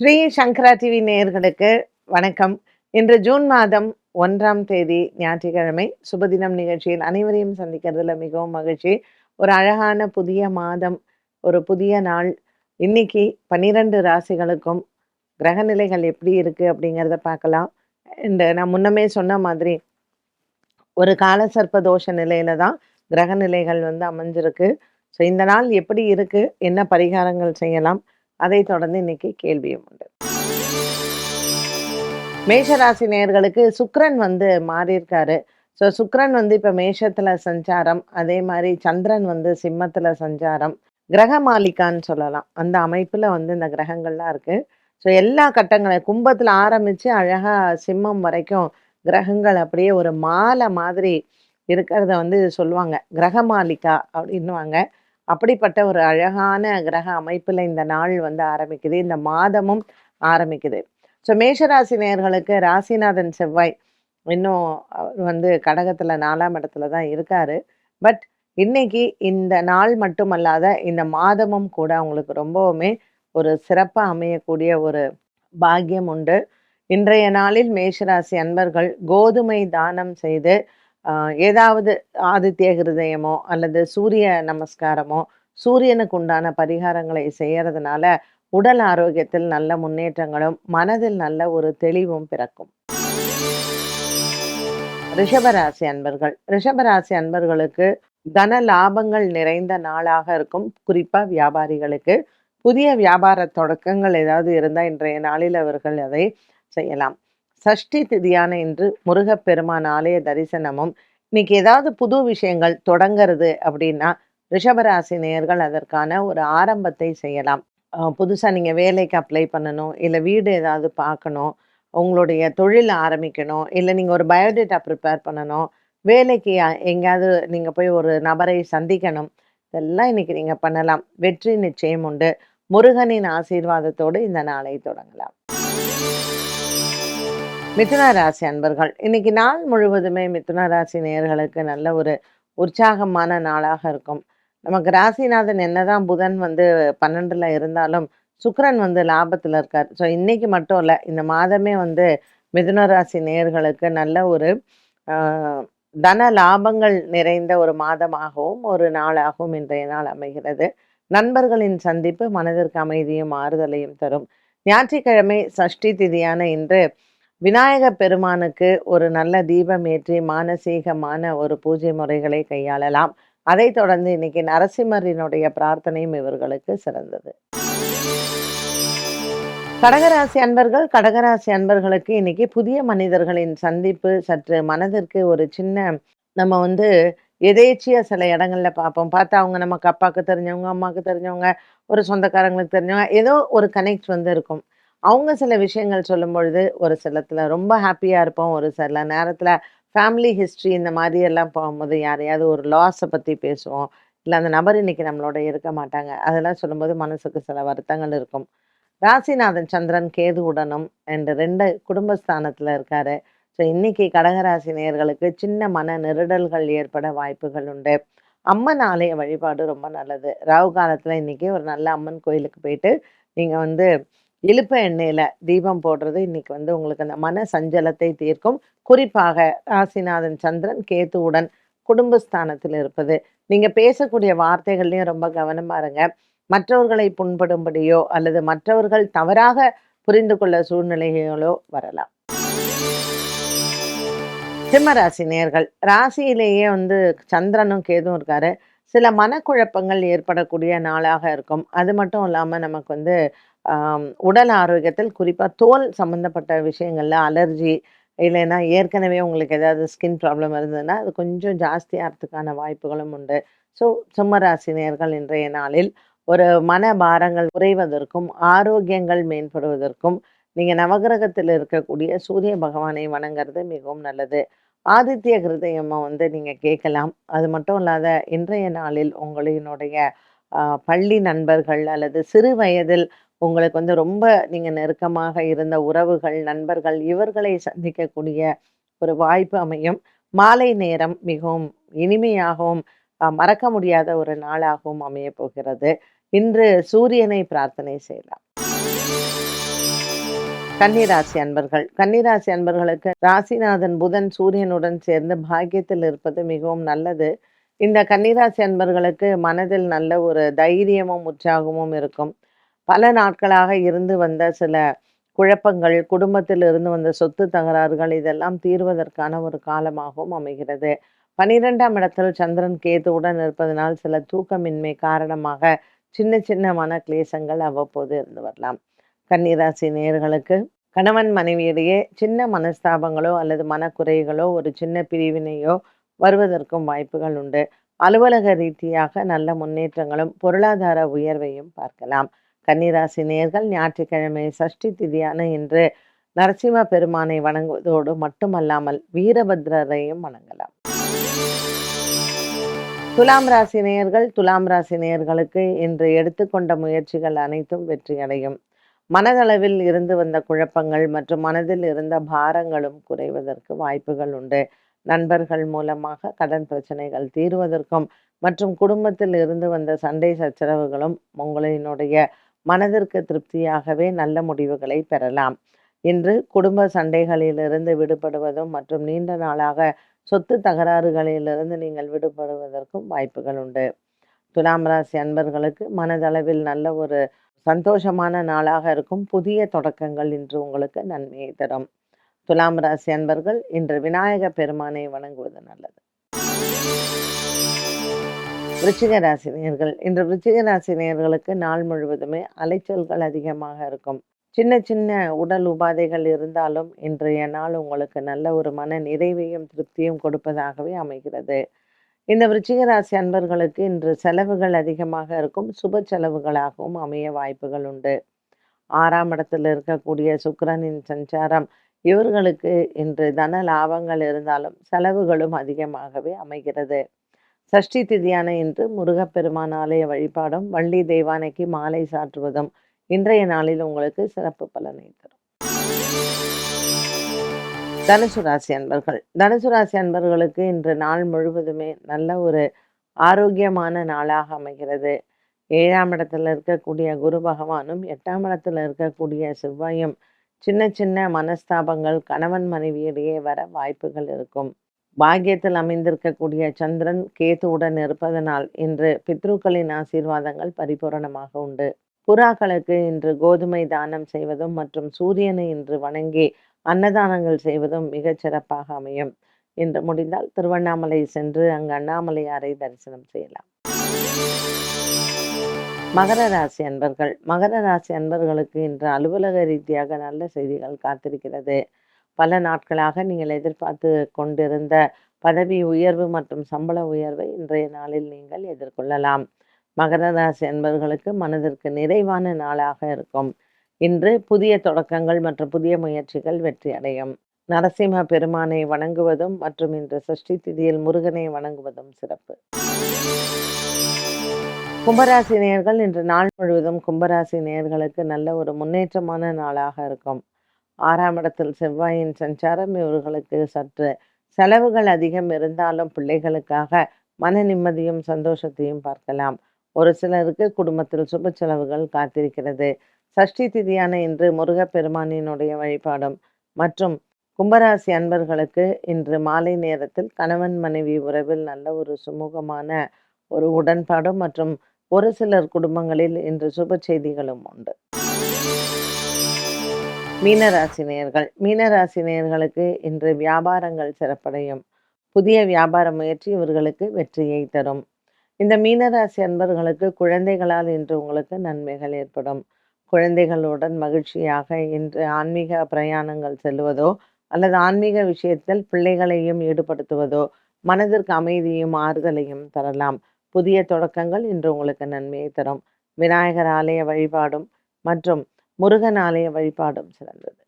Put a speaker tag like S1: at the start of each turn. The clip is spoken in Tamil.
S1: ஸ்ரீ சங்கரா டிவி நேயர்களுக்கு வணக்கம். இன்று ஜூன் மாதம் ஒன்றாம் தேதி ஞாயிற்றுக்கிழமை சுபதினம் நிகழ்ச்சியில் அனைவரையும் சந்திக்கிறதுல மிகவும் மகிழ்ச்சி. ஒரு அழகான புதிய மாதம் ஒரு புதிய நாள். இன்னைக்கு பன்னிரண்டு ராசிகளுக்கும் கிரகநிலைகள் எப்படி இருக்கு அப்படிங்கிறத பார்க்கலாம். இந்த நான் முன்னமே சொன்ன மாதிரி ஒரு கால சர்ப்ப தோஷ நிலையில தான் கிரகநிலைகள் வந்து அமைஞ்சிருக்கு. ஸோ இந்த நாள் எப்படி இருக்கு? என்ன பரிகாரங்கள் செய்யலாம்? அதை தொடர்ந்து இன்னைக்கு கேள்வியும் உண்டு. மேஷராசி நேர்களுக்கு சுக்ரன் வந்து மாறியிருக்காரு. ஸோ சுக்ரன் வந்து இப்போ மேஷத்தில் சஞ்சாரம் அதே மாதிரி சந்திரன் வந்து சிம்மத்தில் சஞ்சாரம். கிரக மாலிகான்னு சொல்லலாம். அந்த அமைப்பில் வந்து இந்த கிரகங்கள்லாம் இருக்குது ஸோ எல்லா கட்டங்களையும் கும்பத்தில் ஆரம்பித்து அழகாக சிம்மம் வரைக்கும் கிரகங்கள் அப்படியே ஒரு மாலை மாதிரி இருக்கிறத வந்து சொல்லுவாங்க. கிரக மாலிகா அப்படின்னுவாங்க. அப்படிப்பட்ட ஒரு அழகான கிரக அமைப்பில் இந்த நாள் வந்து ஆரம்பிக்குது. இந்த மாதமும் ஆரம்பிக்குது. ஸோ மேஷராசி நேர்களுக்கு ராசிநாதன் செவ்வாய் இன்னும் அவர் வந்து கடகத்தில் நாலாம் இடத்துல தான் இருக்காரு. பட் இன்னைக்கு இந்த நாள் மட்டுமல்லாத இந்த மாதமும் கூட அவங்களுக்கு ரொம்பவுமே ஒரு சிறப்பாக அமையக்கூடிய ஒரு பாக்கியம் உண்டு. இன்றைய நாளில் மேஷராசி அன்பர்கள் கோதுமை தானம் செய்து ஏதாவது ஆதித்ய ஹிருதயமோ அல்லது சூரிய நமஸ்காரமோ சூரியனுக்கு உண்டான பரிகாரங்களை செய்யறதுனால உடல் ஆரோக்கியத்தில் நல்ல முன்னேற்றங்களும் மனதில் நல்ல ஒரு தெளிவும் பிறக்கும். ரிஷபராசி அன்பர்கள். ரிஷபராசி அன்பர்களுக்கு தன லாபங்கள் நிறைந்த நாளாக இருக்கும். குறிப்பா வியாபாரிகளுக்கு புதிய வியாபார தொடக்கங்கள் ஏதாவது இருந்தால் இன்றைய நாளில் அவர்கள் அதை செய்யலாம். சஷ்டி திதியான இன்று முருகப்பெருமான் ஆலய தரிசனமும் இன்னைக்கு ஏதாவது புது விஷயங்கள் தொடங்கிறது அப்படின்னா ரிஷபராசி நேயர்கள் அதற்கான ஒரு ஆரம்பத்தை செய்யலாம். புதுசாக நீங்கள் வேலைக்கு அப்ளை பண்ணணும் இல்லை வீடு ஏதாவது பார்க்கணும் உங்களுடைய தொழில் ஆரம்பிக்கணும் இல்லை நீங்கள் ஒரு பயோடேட்டா ப்ரிப்பேர் பண்ணணும் வேலைக்கு எங்கேயாவது நீங்கள் போய் ஒரு நபரை சந்திக்கணும் இதெல்லாம் இன்னைக்கு நீங்கள் பண்ணலாம். வெற்றி நிச்சயம் உண்டு. முருகனின் ஆசீர்வாதத்தோடு இந்த நாளை தொடங்கலாம். மிதுன ராசி அன்பர்கள் இன்னைக்கு நாள் முழுவதுமே மிதுன ராசி நேயர்களுக்கு நல்ல ஒரு உற்சாகமான நாளாக இருக்கும். நமக்கு ராசிநாதன் என்னதான் புதன் வந்து பன்னெண்டுல இருந்தாலும் சுக்கரன் வந்து லாபத்துல இருக்கார். ஸோ இன்னைக்கு மட்டும் இல்லை இந்த மாதமே வந்து மிதுன ராசி நேயர்களுக்கு நல்ல ஒரு தன லாபங்கள் நிறைந்த ஒரு மாதமாகவும் ஒரு நாளாகவும் இன்றைய நாள் அமைகிறது. நண்பர்களின் சந்திப்பு மனதிற்கு அமைதியும் ஆறுதலையும் தரும். ஞாயிற்றுக்கிழமை சஷ்டி திதியான இன்று விநாயக பெருமானுக்கு ஒரு நல்ல தீபம் ஏற்றி மானசீகமான ஒரு பூஜை முறைகளை கையாளலாம். அதைத் தொடர்ந்து இன்னைக்கு நரசிம்மரினுடைய பிரார்த்தனையும் இவர்களுக்கு சிறந்தது. கடகராசி அன்பர்கள் கடகராசி அன்பர்களுக்கு இன்னைக்கு புதிய மனிதர்களின் சந்திப்பு சற்று மனதிற்கு ஒரு சின்ன நம்ம வந்து எதேச்சியாக சில இடங்களில் பார்ப்போம். பார்த்தா அவங்க நமக்கு அப்பாவுக்கு தெரிஞ்சவங்க அம்மாவுக்கு தெரிஞ்சவங்க ஒரு சொந்தக்காரங்களுக்கு தெரிஞ்சவங்க ஏதோ ஒரு கனெக்ட் வந்து இருக்கும். அவங்க சில விஷயங்கள் சொல்லும் பொழுது ஒரு சிலத்தில் ரொம்ப ஹாப்பியாக இருப்போம் ஒரு சில நேரத்தில் ஃபேமிலி ஹிஸ்ட்ரி இந்த மாதிரி எல்லாம் போகும்போது யாரையாவது ஒரு லாஸை பற்றி பேசுவோம். இல்லை அந்த நபர் இன்னைக்கு நம்மளோட இருக்க மாட்டாங்க. அதெல்லாம் சொல்லும்போது மனசுக்கு சில வருத்தங்கள் இருக்கும். ராசிநாதன் சந்திரன் கேதுவுடனும் அண்ட் ரெண்டு குடும்பஸ்தானத்தில் இருக்காரு. ஸோ இன்னைக்கு கடகராசி நேயர்களுக்கு சின்ன மன நெருடல்கள் ஏற்பட வாய்ப்புகள் உண்டு. அம்மன் ஆலய வழிபாடு ரொம்ப நல்லது. ராகு காலத்தில் இன்னைக்கு ஒரு நல்ல அம்மன் கோயிலுக்கு போயிட்டு நீங்கள் வந்து இலுப்ப எண்ணெயில தீபம் போடுறது இன்னைக்கு வந்து உங்களுக்கு அந்த மன சஞ்சலத்தை தீர்க்கும். குறிப்பாக ராசிநாதன் சந்திரன் கேத்துவுடன் குடும்பஸ்தானத்தில் இருப்பது. நீங்க பேசக்கூடிய வார்த்தைகள்லயும் ரொம்ப கவனமாக இருங்க. மற்றவர்களை புண்படும்படியோ அல்லது மற்றவர்கள் தவறாக புரிந்து கொள்ள சூழ்நிலைகளோ வரலாம். சிம்மராசி நேர்கள் ராசியிலேயே வந்து சந்திரனும் கேதும் இருக்காரு. சில மனக்குழப்பங்கள் ஏற்படக்கூடிய நாளாக இருக்கும். அது மட்டும் இல்லாம நமக்கு வந்து உடல் ஆரோக்கியத்தில் குறிப்பாக தோல் சம்மந்தப்பட்ட விஷயங்களில் அலர்ஜி இல்லைன்னா ஏற்கனவே உங்களுக்கு ஏதாவது ஸ்கின் ப்ராப்ளம் இருந்ததுன்னா அது கொஞ்சம் ஜாஸ்தியாகிறதுக்கான வாய்ப்புகளும் உண்டு. ஸோ சிம்மராசி நேர்கள் இன்றைய நாளில் ஒரு மன பாரங்கள் குறைவதற்கும் ஆரோக்கியங்கள் மேம்படுவதற்கும் நீங்கள் நவகிரகத்தில் இருக்கக்கூடிய சூரிய பகவானை வணங்குறது மிகவும் நல்லது. ஆதித்ய கிருதயமாக வந்து நீங்கள் கேட்கலாம். அது மட்டும் இல்லாத இன்றைய நாளில் உங்களினுடைய பள்ளி நண்பர்கள் அல்லது சிறு வயதில் உங்களுக்கு வந்து ரொம்ப நீங்க நெருக்கமாக இருந்த உறவுகள் நண்பர்கள் இவர்களை சந்திக்கக்கூடிய ஒரு வாய்ப்பு அமையும். மாலை நேரம் மிகவும் இனிமையாகவும் மறக்க முடியாத ஒரு நாளாகவும் அமைய போகிறது. இன்று சூரியனை பிரார்த்தனை செய்யலாம். கன்னிராசி அன்பர்கள். கன்னிராசி அன்பர்களுக்கு ராசிநாதன் புதன் சூரியனுடன் சேர்ந்து பாக்கியத்தில் இருப்பது மிகவும் நல்லது. இந்த கன்னிராசி அன்பர்களுக்கு மனதில் நல்ல ஒரு தைரியமும் உற்சாகமும் இருக்கும். பல நாட்களாக இருந்து வந்த சில குழப்பங்கள் குடும்பத்தில் இருந்து வந்த சொத்து தகராறுகள் இதெல்லாம் தீர்வதற்கான ஒரு காலமாகவும் அமைகிறது. பனிரெண்டாம் இடத்தில் சந்திரன் கேதுவுடன் இருப்பதனால் சில தூக்கமின்மை காரணமாக சின்ன சின்ன மன கிளேசங்கள் அவ்வப்போது இருந்து வரலாம். கன்னிராசி நேர்களுக்கு கணவன் மனைவியிடையே சின்ன மனஸ்தாபங்களோ அல்லது மனக்குறைகளோ ஒரு சின்ன பிரிவினையோ வருவதற்கும் வாய்ப்புகள் உண்டு. அலுவலக ரீதியாக நல்ல முன்னேற்றங்களும் பொருளாதார உயர்வையும் பார்க்கலாம். கன்னிராசி நேர்கள் ஞாயிற்றுக்கிழமை சஷ்டி திதியான இன்று நரசிம்ம பெருமானை வணங்குவதோடு மட்டுமல்லாமல் வீரபத்ரரையும் வணங்கலாம். துலாம் ராசி நேயர்கள் துலாம் ராசி நேயர்களுக்கு இன்று எடுத்துக்கொண்ட முயற்சிகள் அனைத்தும் வெற்றியடையும். மனதளவில் இருந்து வந்த குழப்பங்கள் மற்றும் மனதில் இருந்த பாரங்களும் குறைவதற்கு வாய்ப்புகள் உண்டு. நண்பர்கள் மூலமாக கடன் பிரச்சனைகள் தீர்வதற்கும் மற்றும் குடும்பத்தில் இருந்து வந்த சண்டை சச்சரவுகளும் உங்களினுடைய மனதிற்கு திருப்தியாகவே நல்ல முடிவுகளை பெறலாம். இன்று குடும்ப சண்டைகளிலிருந்து விடுபடுவதும் மற்றும் நீண்ட நாளாக சொத்து தகராறுகளிலிருந்து நீங்கள் விடுபடுவதற்கும் வாய்ப்புகள் உண்டு. துலாம் ராசி அன்பர்களுக்கு மனதளவில் நல்ல ஒரு சந்தோஷமான நாளாக இருக்கும் புதிய தொடக்கங்கள் இன்று உங்களுக்கு நன்மையை தரும். துலாம் ராசி அன்பர்கள் இன்று விநாயக பெருமானை வணங்குவது நல்லது. விருச்சிக ராசி நேர்கள் இன்று விருச்சிக ராசி நேர்களுக்கு நாள் முழுவதுமே அலைச்சல்கள் அதிகமாக இருக்கும். சின்ன சின்ன உடல் உபாதைகள் இருந்தாலும் இன்றைய நாள் உங்களுக்கு நல்ல ஒரு மன நிறைவையும் திருப்தியும் கொடுப்பதாகவே அமைகிறது. இந்த விருச்சிக ராசி அன்பர்களுக்கு இன்று செலவுகள் அதிகமாக இருக்கும். சுப செலவுகளாகவும் அமைய வாய்ப்புகள் உண்டு. ஆறாம் இடத்தில் இருக்கக்கூடிய சுக்கரனின் சஞ்சாரம் இவர்களுக்கு இன்று தன லாபங்கள் இருந்தாலும் செலவுகளும் அதிகமாகவே அமைகிறது. சஷ்டி திதியான இன்று முருகப்பெருமான் ஆலய வழிபாடும் வள்ளி தெய்வானைக்கு மாலை சாற்றுவதும் இன்றைய நாளில் உங்களுக்கு சிறப்பு பலனை தரும். தனுசு ராசி அன்பர்கள். தனுசு ராசி அன்பர்களுக்கு இன்று நாள் முழுவதுமே நல்ல ஒரு ஆரோக்கியமான நாளாக அமைகிறது. ஏழாம் இடத்துல இருக்கக்கூடிய குரு பகவானும் எட்டாம் இடத்துல இருக்கக்கூடிய செவ்வாயும் சின்ன சின்ன மனஸ்தாபங்கள் கணவன் மனைவியிடையே வர வாய்ப்புகள் இருக்கும். பாக்கியத்தில் அமைந்திருக்கக்கூடிய சந்திரன் கேத்துவுடன் இருப்பதனால் இன்று பித்ருக்களின் ஆசீர்வாதங்கள் பரிபூரணமாக உண்டு. புறாக்களுக்கு இன்று கோதுமை தானம் செய்வதும் மற்றும் சூரியனை இன்று வணங்கி அன்னதானங்கள் செய்வதும் மிகச் சிறப்பாக அமையும். இன்று முடிந்தால் திருவண்ணாமலை சென்று அங்கு அண்ணாமலையாரை தரிசனம் செய்யலாம். மகர ராசி அன்பர்கள். மகர ராசி அன்பர்களுக்கு இன்று அலுவலக ரீதியாக நல்ல செய்திகள் காத்திருக்கிறது. பல நாட்களாக நீங்கள் எதிர்பார்த்து கொண்டிருந்த பதவி உயர்வு மற்றும் சம்பள உயர்வை இன்றைய நாளில் நீங்கள் எதிர்கொள்ளலாம். மகர ராசி என்பவர்களுக்கு மனதிற்கு நிறைவான நாளாக இருக்கும். இன்று புதிய தொடக்கங்கள் மற்றும் புதிய முயற்சிகள் வெற்றி அடையும். நரசிம்ம பெருமானை வணங்குவதும் மற்றும் இன்று சஷ்டி திதியில் முருகனை வணங்குவதும் சிறப்பு. கும்பராசி நேர்கள் இன்று நாள் முழுவதும் கும்பராசி நேயர்களுக்கு நல்ல ஒரு முன்னேற்றமான நாளாக இருக்கும். ஆறாம் இடத்தில் செவ்வாயின் சஞ்சாரம் இவர்களுக்கு சற்று செலவுகள் அதிகம் இருந்தாலும் பிள்ளைகளுக்காக மன நிம்மதியும் சந்தோஷத்தையும் பார்க்கலாம். ஒரு சிலருக்கு குடும்பத்தில் சுப செலவுகள் காத்திருக்கிறது. சஷ்டி திதியான இன்று முருகப்பெருமானினுடைய வழிபாடும் மற்றும் கும்பராசி அன்பர்களுக்கு இன்று மாலை நேரத்தில் கணவன் மனைவி உறவில் நல்ல ஒரு சுமூகமான ஒரு உடன்பாடும் மற்றும் ஒரு சிலர் குடும்பங்களில் இன்று சுப செய்திகளும் உண்டு. மீனராசினியர்கள். மீனராசினியர்களுக்கு இன்று வியாபாரங்கள் சிறப்படையும். புதிய வியாபார முயற்சி இவர்களுக்கு வெற்றியை தரும். இந்த மீனராசி அன்பர்களுக்கு குழந்தைகளால் இன்று உங்களுக்கு நன்மைகள் ஏற்படும். குழந்தைகளுடன் மகிழ்ச்சியாக இன்று ஆன்மீக பிரயாணங்கள் செல்வதோ அல்லது ஆன்மீக விஷயத்தில் பிள்ளைகளையும் ஈடுபடுத்துவதோ மனதிற்கு அமைதியும் ஆறுதலையும் தரலாம். புதிய தொடக்கங்கள் இன்று உங்களுக்கு நன்மையை தரும். விநாயகர் ஆலய வழிபாடும் மற்றும் முருகன் ஆலய வழிபாடும் சிறந்தது.